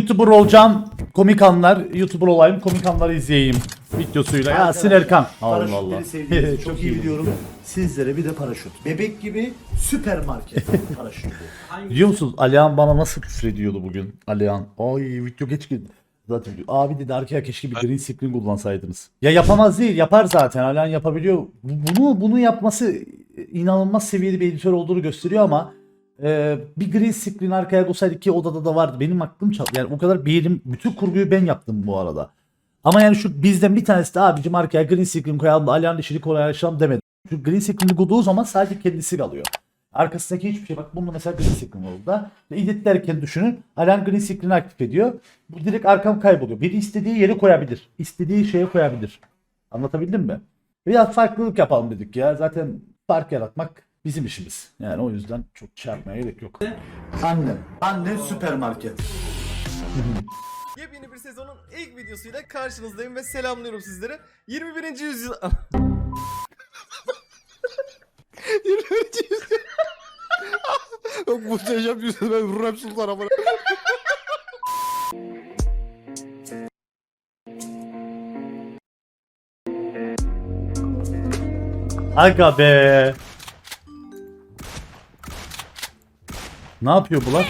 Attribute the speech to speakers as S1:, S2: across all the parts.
S1: YouTuber olacağım. Komik anlar. YouTuber olayım. Komik anları izleyeyim. Videosuyla. Ya Sinerkan. Allah
S2: Paraşütleri
S1: Allah.
S2: sevdiğinizi çok iyi biliyorum. Sizlere bir de paraşüt. Bebek gibi süpermarket paraşütü.
S1: Biliyor musunuz Alihan bana nasıl küfür ediyordu bugün Alihan. Ay video geç geldi. Zaten abi dedi arkaya keşke bir green screen kullansaydınız. Ya yapamaz değil yapar zaten Alihan yapabiliyor. Bu- Bunu bunu yapması inanılmaz seviyeli bir editör olduğunu gösteriyor ama e, bir green screen arkaya koysaydık ki odada da vardı. Benim aklım çal. Yani o kadar beğenim bütün kurguyu ben yaptım bu arada. Ama yani şu bizden bir tanesi de abicim arkaya green screen koyalım da Alihan işini kolaylaştıralım demedi. Çünkü green screen'i koyduğu zaman sadece kendisi kalıyor. Arkasındaki hiçbir şey bak bunda mesela green screen orada. Ve edit derken düşünün Alan green screen'i aktif ediyor. Bu direkt arkam kayboluyor. Biri istediği yere koyabilir. İstediği şeye koyabilir. Anlatabildim mi? Biraz farklılık yapalım dedik ya. Zaten fark yaratmak bizim işimiz. Yani o yüzden çok şey yapmaya gerek yok.
S2: Annem. Annem süpermarket.
S3: Yepyeni bir sezonun ilk videosuyla karşınızdayım ve selamlıyorum sizlere. 21. yüzyıl... 21. yüzyıl...
S4: Yok muhteşem yüzü ben vururum sultan ama.
S1: Aga be. Ne yapıyor bu lan?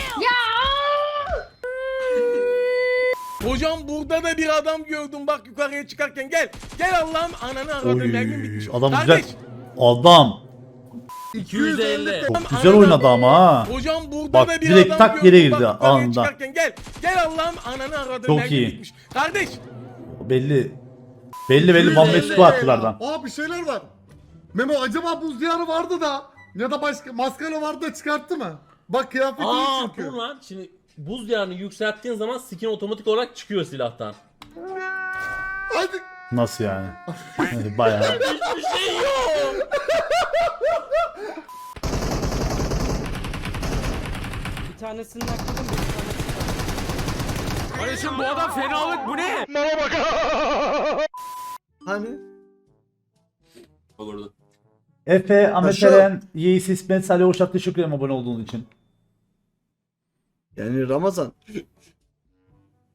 S4: Hocam burada da bir adam gördüm bak yukarıya çıkarken gel. Gel Allah'ım ananı aradım
S1: Oy,
S4: mermim bitmiş.
S1: adam güzel.
S4: Kardeş,
S1: Adam.
S4: 250.
S1: Çok güzel oynadı ama ha.
S4: Hocam burada
S1: Bak,
S4: da bir
S1: direkt
S4: adam
S1: tak
S4: gördüm
S1: yere girdi
S4: bak yukarıya
S1: anında.
S4: çıkarken gel. Gel Allah'ım ananı aradım
S1: Çok
S4: mermim
S1: iyi.
S4: bitmiş. Kardeş
S1: Belli. Belli belli Van Beek Squad'lardan.
S5: Aa bir şeyler var. Memo acaba buz diyarı vardı da ya da başka maskara vardı da çıkarttı mı? Bak kıyafeti iyi
S6: Aa
S5: çünkü.
S6: dur lan şimdi buz diyarını yükselttiğin zaman skin otomatik olarak çıkıyor silahtan.
S5: Hadi.
S1: Nasıl yani? Bayağı.
S6: Hiçbir şey yok.
S7: Bir tanesini nakladım bir tanesini
S6: Kardeşim bu adam fenalık bu ne?
S3: Hani?
S6: Olurdu.
S1: Efe, Ahmet
S2: Aşağı.
S1: Eren, Yiğit İsmet, Salih Oşak teşekkür ederim abone olduğun için.
S8: Yani Ramazan.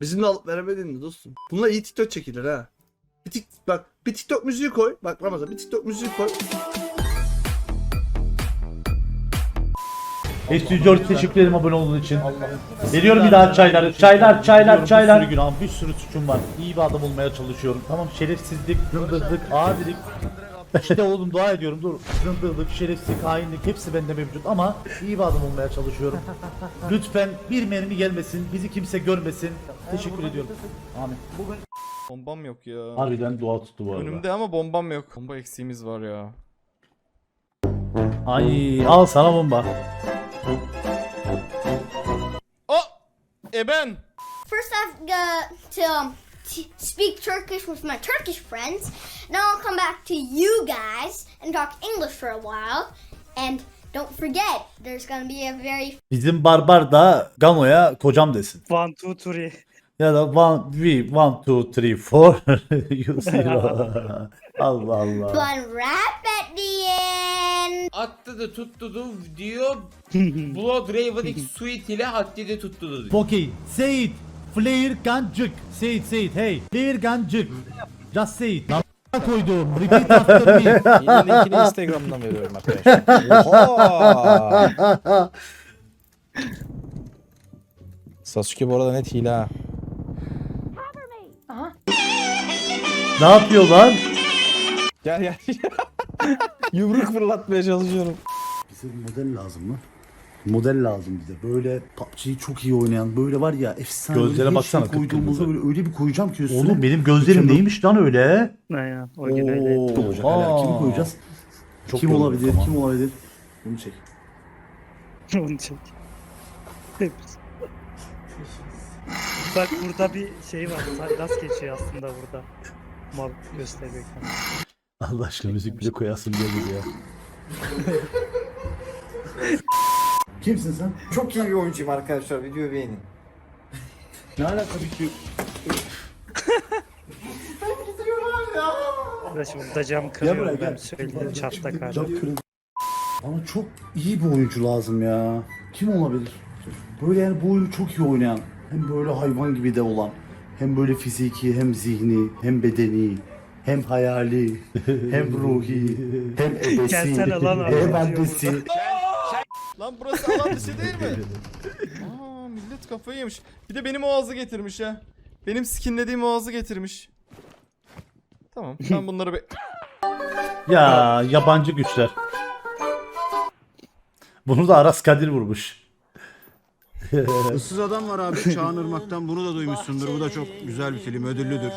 S8: Bizimle alıp veremedin mi dostum? Bununla iyi TikTok çekilir ha. Bir tik, bak bir TikTok müziği koy. Bak Ramazan bir TikTok müziği koy.
S1: Eski George teşekkür ederim abone olduğun için. Veriyorum bir daha çaylar. Çaylar, çaylar, çaylar. Bir sürü günahım, bir sürü suçum var. İyi bir adam olmaya çalışıyorum. Tamam şerefsizlik, dındırdık, adilik. İşte oğlum dua ediyorum dur. Dındırdık, şerefsizlik, hainlik hepsi bende mevcut ama iyi bir adam olmaya çalışıyorum. Lütfen bir mermi gelmesin, bizi kimse görmesin. Teşekkür ediyorum. Amin.
S3: Bombam yok ya.
S1: Harbiden dua tuttu bu arada.
S3: Önümde ama bombam yok. Bomba eksiğimiz var ya.
S1: Ay al sana bomba.
S3: Oh! Eben!
S9: First, I've got to um, speak Turkish with my Turkish friends. Now I'll come back to you guys and talk English for a while. And don't forget, there's gonna be a very
S1: Bizim barbar da Gano'ya kocam desin.
S7: One, two, three.
S1: Ya da one, we, one, two, three, four, you zero. Allah Allah.
S9: fun rap at the end.
S6: Attı da tuttu da diyor. Blood Raven X Suite ile haddi de tuttu da diyor.
S1: Okay, say it. Flare gancık. Say it, say it. Hey, flare gancık. Just say it. Lan koydum. Repeat after me.
S4: Yine linkini Instagram'dan veriyorum arkadaşlar. Oha! Sasuke bu arada net hile ha.
S1: ne yapıyorlar?
S4: Gel gel. Yumruk fırlatmaya çalışıyorum.
S2: Bize bir model lazım lan. Model lazım bize. Böyle PUBG'yi çok iyi oynayan böyle var ya efsane.
S1: Gözlere baksana,
S2: koyduğumuzda
S1: kıpkırmızı.
S2: böyle öyle bir koyacağım ki üstüne.
S1: Oğlum benim gözlerim neymiş lan öyle?
S7: Aynen. O gibi öyle.
S2: olacak. Kimi koyacağız?
S1: Çok
S2: kim olabilir?
S1: ama.
S2: Kim olabilir? Bunu çek.
S7: Onu çek. Bak burada bir şey var. Gaz geçiyor aslında burada. Mal gösteriyor.
S1: Allah aşkına müzik bile koyasın gelir ya.
S2: Kimsin sen?
S10: Çok iyi bir oyuncuyum arkadaşlar. Videoyu beğenin.
S2: Ne alaka bir şey?
S7: Arkadaşım burada cam
S2: Gel
S7: kırıyor.
S2: buraya
S7: ben
S2: gel.
S7: söyleyeyim çatlak.
S2: Bana çok iyi bir oyuncu lazım ya. Kim olabilir? Böyle yani bu oyunu çok iyi oynayan. hem böyle hayvan gibi de olan, hem böyle fiziki, hem zihni, hem bedeni, hem hayali, hem ruhi, hem ebesi,
S7: Gelsene lan abi,
S2: hem annesi.
S3: Lan burası alan dışı değil mi? Aa millet kafayı yemiş. Bir de benim oğazı getirmiş ha. Benim skinlediğim oğazı getirmiş. Tamam ben bunları be...
S1: Ya yabancı güçler. Bunu da Aras Kadir vurmuş.
S11: Issız Adam var abi Çağan Irmak'tan bunu da duymuşsundur. Bu da çok güzel bir film ödüllüdür.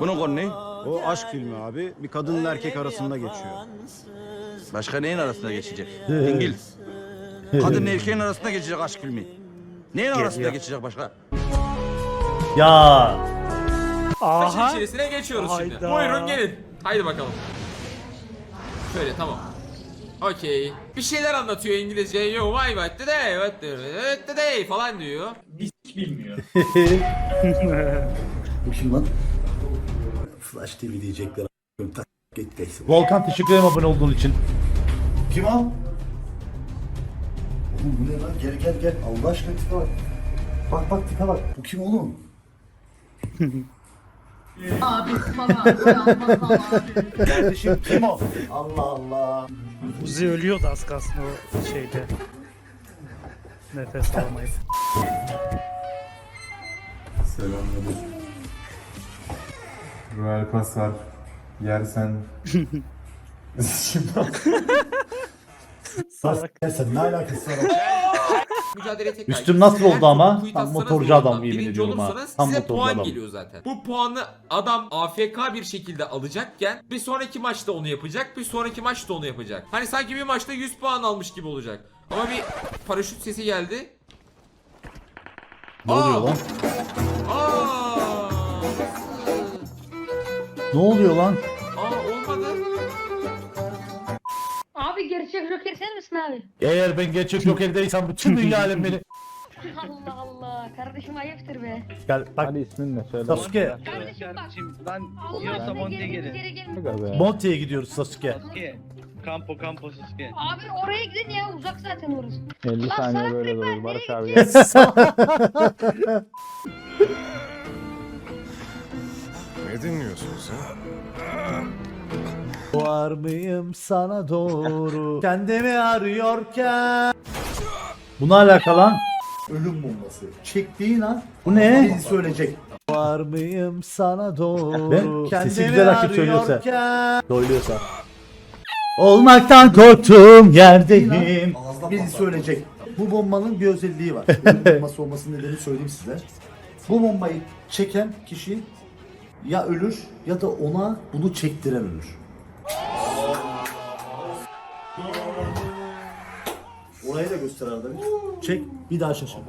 S10: Bunun konu ne?
S11: O aşk filmi abi. Bir kadınla erkek arasında geçiyor.
S10: Başka neyin arasında geçecek? İngiliz. Kadın erkeğin arasında geçecek aşk filmi. Neyin arasında geçecek başka?
S1: Ya
S7: Aha.
S6: içerisine geçiyoruz şimdi.
S7: Hayda.
S6: Buyurun gelin. Haydi bakalım. Şöyle tamam. Okey. Bir şeyler anlatıyor İngilizce. Yo my what today, what today, today falan diyor.
S2: Bu kim lan? Flash TV diyecekler. Tak, Git geçsin.
S1: Volkan teşekkür ederim abone olduğun için.
S2: Kim o? Oğlum bu ne lan? Gel gel gel. Allah aşkına tipe bak. Bak bak tipe bak. Bu kim oğlum? Kardeşim kim o? Allah Allah.
S7: Uzi ölüyordu az kalsın o şeyde. Nefes almayıp.
S5: Royal pas var. Yersen.
S2: Bak gel sen ne alakası var?
S6: Mücadele tekrar.
S1: Üstüm nasıl oldu ama? Tam motorcu adam yemin ediyorum ha. Tam
S6: size
S1: motorcu
S6: puan
S1: adam.
S6: geliyor zaten. Bu puanı adam AFK bir şekilde alacakken bir sonraki maçta onu yapacak, bir sonraki maçta onu yapacak. Hani sanki bir maçta 100 puan almış gibi olacak. Ama bir paraşüt sesi geldi.
S1: Ne oluyor lan?
S6: Aa!
S1: Ne oluyor lan?
S6: Aa olmadı.
S9: Abi gerçek Joker sen misin abi?
S1: Eğer ben gerçek yok eldeysem bütün dünya alem beni.
S9: Allah Allah. Kardeşim ayıptır be.
S1: Gel bak.
S5: ismin ne söyle.
S1: Sasuke.
S9: Kardeşim bak.
S7: Ben
S9: Allah Monty'ye gelin.
S1: Monty'ye gidiyoruz Sasuke.
S7: Campo Campo Sasuke.
S9: Abi oraya gidin ya uzak zaten orası.
S5: 50
S9: Lan
S5: saniye
S9: sana
S5: böyle durur. Barış abi?
S4: Ne dinliyorsunuz ha?
S1: Var mıyım sana doğru Kendimi arıyorken Bu ne alaka lan?
S2: Ölüm bombası. Çektiğin an
S1: Bu ne?
S2: bizi söyleyecek.
S1: Var mıyım sana doğru
S2: Ben
S1: Sesi
S2: kendimi
S1: güzel açıp söylüyorsa Olmaktan korktuğum yerdeyim
S2: Bizi söyleyecek. Bu bombanın bir özelliği var. Ölüm bombası olmasının nedeni söyleyeyim size. Bu bombayı çeken kişi ya ölür ya da ona bunu çektiren ölür. Orayı da göster arada bir. Çek bir daha şaşır.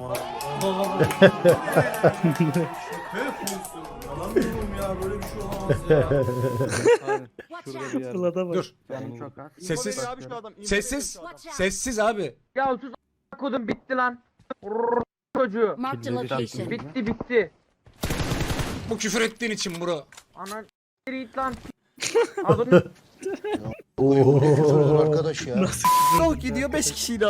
S7: Fırlada bak.
S4: Sessiz. Sessiz. Sessiz abi.
S6: Ya sus kodum bitti lan. Çocuğu.
S9: Marked a location.
S6: Bitti bitti.
S4: Bu küfür ettiğin için bro.
S6: Anan git lan.
S11: Arkadaş ya.
S8: Yol gidiyor 5 kişiyle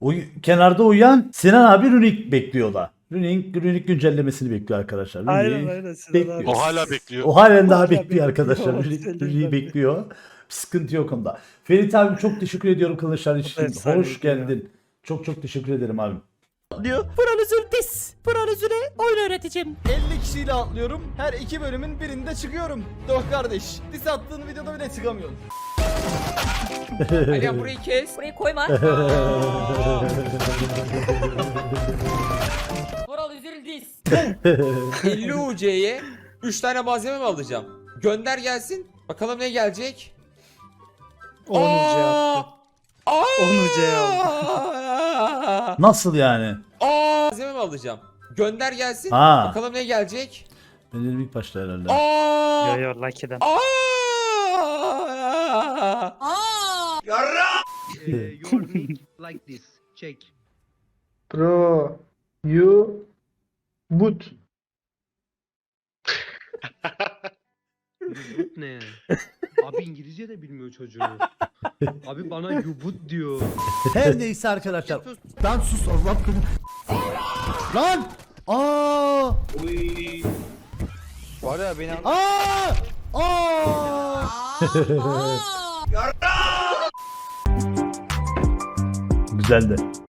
S1: Uy- kenarda uyuyan Sinan abi Runik bekliyor da. Runik, Runik güncellemesini bekliyor arkadaşlar. Runik
S7: Aynen aynen. Sinan
S1: bekliyor.
S7: abi.
S1: O,
S4: hala bekliyor.
S1: halen daha
S7: Hala
S1: bekliyor arkadaşlar.
S7: bekliyor.
S1: Runik,
S7: ben.
S1: bekliyor. Sıkıntı yok onda. Ferit abi çok teşekkür ediyorum kılıçlar için.
S7: efsane
S1: Hoş
S7: ya.
S1: geldin. Çok çok teşekkür ederim abi.
S3: Diyor. 50 kişiyle atlıyorum. Her iki bölümün birinde çıkıyorum. Doh kardeş. Dis attığın videoda bile çıkamıyorum.
S6: Alihan burayı kes.
S9: Burayı koyma. Vural üzüldüyüz.
S6: 50 UC'ye 3 tane malzeme mi alacağım? Gönder gelsin. Bakalım ne gelecek?
S7: 10 ucu yaptı. 10 ucu yaptı.
S6: Aa!
S1: Nasıl yani?
S6: Aa! Malzeme mi alacağım? Gönder gelsin.
S1: Ha.
S6: Bakalım ne gelecek?
S1: Ben dedim ilk başta herhalde.
S6: Aa!
S7: Yo yo Lucky'den.
S6: Aa!
S11: like this. Check.
S5: Bro. You. Yubut
S11: ne? Abi İngilizce de bilmiyor çocuğu. Abi bana yubut diyor.
S1: Her neyse arkadaşlar. Lan sus Allah kadın. Lan! Aa! Uy.
S10: Var ya beni
S1: Aa! Aa! Aa! Güzel de.